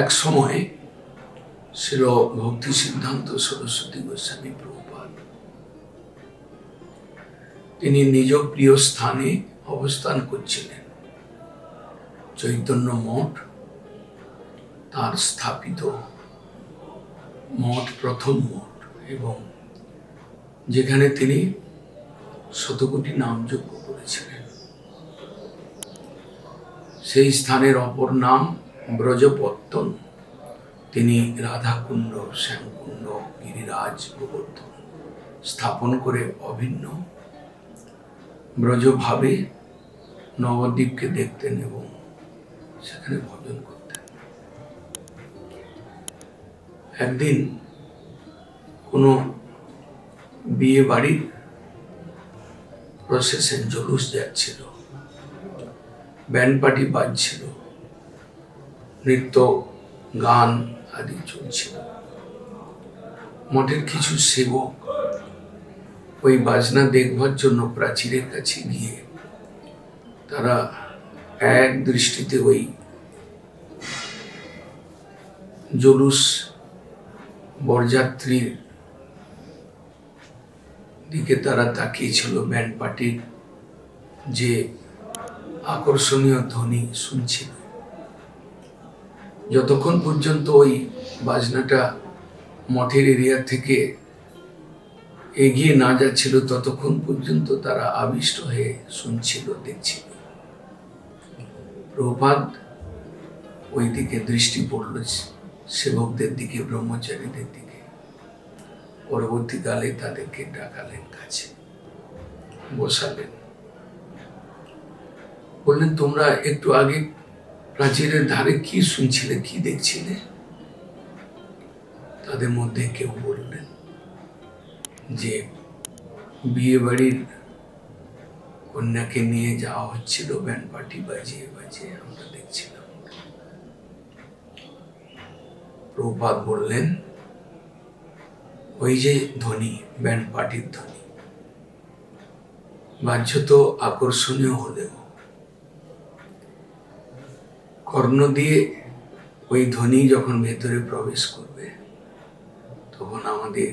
এক সময় ছিল ভক্তি সিদ্ধান্ত সরস্বতী গোস্বামী প্রভুপাদ। তিনি নিজ প্রিয় স্থানে অবস্থান করছিলেন। চৈতন্য মঠ তার স্থাপিত মঠ, প্রথম মঠ, এবং যেখানে তিনি শতকোটি নামযজ্ঞ করেছিলেন। সেই স্থানের অপর নাম ব্রজপত্তন। তিনি রাধাকুণ্ড, শ্যামকুণ্ড, গিরিরাজ, গোবর্ধন স্থাপন করে অভিন্ন। ব্রজভাবে নবদ্বীপকে দেখতেন এবং সেখানে ভজন করতেন। একদিন কোনো বিয়ে বাড়ির প্রসেসের জলুস যাচ্ছিল। ব্যান্ড পার্টি বাজছিল। নৃত্য, গান আদি চলছিল। মঠের কিছু সেবক ওই বাজনা দেখবার জন্য প্রাচীরের কাছে গিয়ে তারা এক দৃষ্টিতে ওই জলুস বরযাত্রীর দিকে তারা তাকিয়েছিল ব্যান্ড পার্টির যে আকর্ষণীয় ধ্বনি শুনছিল। যতক্ষণ পর্যন্ত ওই বাজনাটা মঠের এরিয়া থেকে এগিয়ে না যাচ্ছিল, ততক্ষণ পর্যন্ত তারা আবিষ্ট হয়ে শুনছিল, দেখছিল। প্রভাত ওই দিকে দৃষ্টি পড়ল, সেবকদের দিকে, ব্রহ্মচারীদের দিকে। পরবর্তীকালে তাদেরকে ডাকালেন, কাছে বসালেন। বললেন, তোমরা একটু আগে প্রাচীরের ধারে কি শুনছিলে, কি দেখছিলে? তাদের মধ্যে কেউ বললেন যে বিয়ে বাড়ির কন্যাকে নিয়ে যাওয়া হচ্ছিল ব্যান্ড পার্টি বাজিয়ে বাজিয়ে আমরা দেখছিলাম। প্রপাত বললেন, ওই যে ধ্বনি ব্যান্ড পার্টির ধ্বনি তো আকর্ষণীয় হলেও কর্ণ দিয়ে ওই ধ্বনি যখন ভেতরে প্রবেশ করবে, তখন আমাদের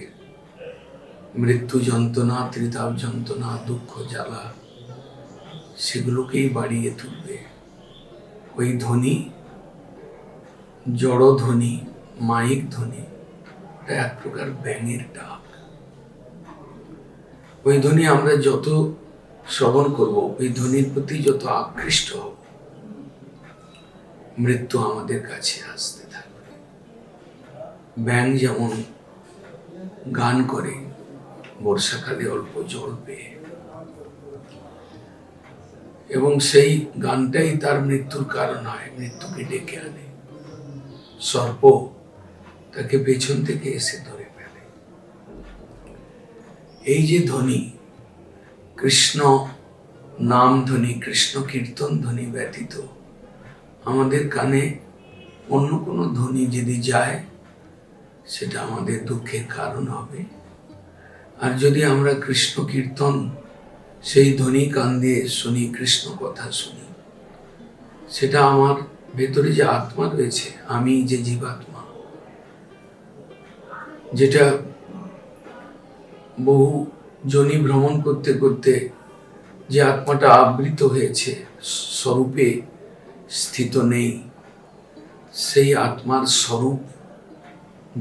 মৃত্যু যন্ত্রণা, ত্রিতাপ যন্ত্রণা, দুঃখ, জ্বালা সেগুলোকেই বাড়িয়ে তুলবে। ওই ধ্বনি, জড় ধ্বনি, মাইক ধ্বনি এটা এক প্রকার ব্যাঙের ডাক। ওই ধ্বনি আমরা যত শ্রবণ করব, ওই ধ্বনির প্রতি যত আকৃষ্ট হব মৃত্যু আমাদের কাছে আসতে থাকবে। ব্যাং যেমন গান করে, বর্ষাকালে অল্প জল পেয়ে। এবং সেই গানটাই তার মৃত্যুর কারণ হয়, মৃত্যুকে ডেকে আনে। সর্প তাকে পেছন থেকে এসে ধরে ফেলে। এই যে ধ্বনি, কৃষ্ণ নাম ধ্বনি, কৃষ্ণ কীর্তন ধ্বনি ব্যতীত আমাদের কানে অন্য কোনো ধ্বনি যদি যায়, সেটা আমাদের দুঃখের কারণ হবে। আর যদি আমরা কৃষ্ণ কীর্তন, সেই ধ্বনি কান দিয়ে শুনি, কৃষ্ণ কথা শুনি, সেটা আমার ভেতরে যে আত্মা রয়েছে, আমি যে জীবাত্মা, যেটা বহু জনি ভ্রমণ করতে করতে যে আত্মাটা আবৃত হয়েছে স্বরূপে স্থিত নেই। সেই আত্মার স্বরূপ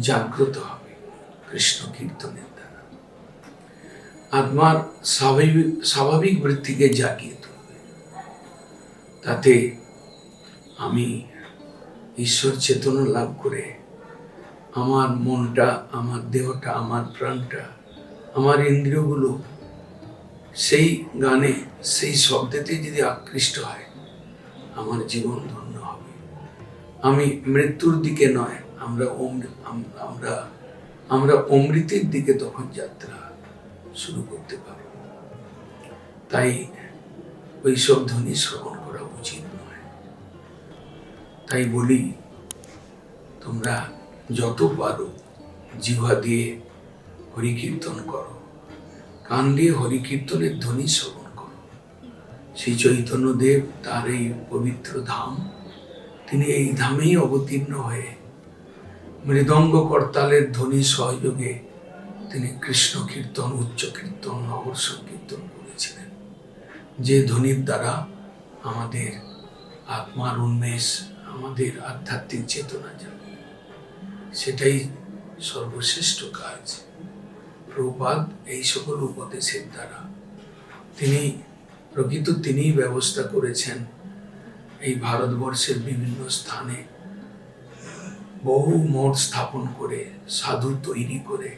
জাগ্রত হবে কৃষ্ণ কীর্তনের দ্বারা। আত্মার স্বাভাবিক স্বাভাবিক বৃত্তিকে জাগিয়ে তুলবে। তাতে আমি ঈশ্বর চেতনা লাভ করে আমার মনটা, আমার দেহটা, আমার প্রাণটা, আমার ইন্দ্রিয়গুলো সেই গানে, সেই শব্দেতে যদি আকৃষ্ট হয় আমার জীবন ধন্য হবে। আমি মৃত্যুর দিকে নয়, আমরা আমরা আমরা অমৃতের দিকে তখন যাত্রা শুরু করতে পারব। তাই ওইসব ধ্বনি শ্রবণ করা উচিত নয়। তাই বলি, তোমরা যত পারো জিহ্বা দিয়ে হরিকীর্তন করো। কান দিয়ে হরিকীর্তনের ধ্বনি শ্রবণ শ্রী চৈতন্যদেব তার এই পবিত্র ধাম। তিনি এই ধামেই অবতীর্ণ হয়ে মৃদঙ্গ করতালের ধ্বনি সহযোগে তিনি কৃষ্ণ কীর্তন, উচ্চ কীর্তন নগর সংকীর্তন করেছিলেন। যে ধ্বনির দ্বারা আমাদের আত্মার উন্মেষ, আমাদের আধ্যাত্মিক চেতনা জাগে। সেটাই সর্বশ্রেষ্ঠ কাজ। প্রপাত এই সকল উপদেশের দ্বারা তিনি প্রকৃত তিনিই ব্যবস্থা করেছেন এই ভারতবর্ষের বিভিন্ন স্থানে। বহু মঠ স্থাপন করে, সাধু তৈরি করে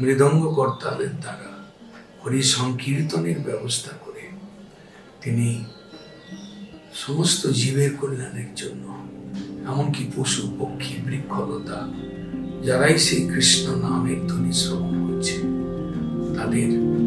মৃদঙ্গ করতালের দ্বারা হরি সংকীর্তনের ব্যবস্থা করে। তিনি সমস্ত জীবের কল্যাণের জন্য, এমনকি পশু, পক্ষী, বৃক্ষলতা, যারাই সেই কৃষ্ণ নামের ধ্বনি শ্রবণ করছে, তাদের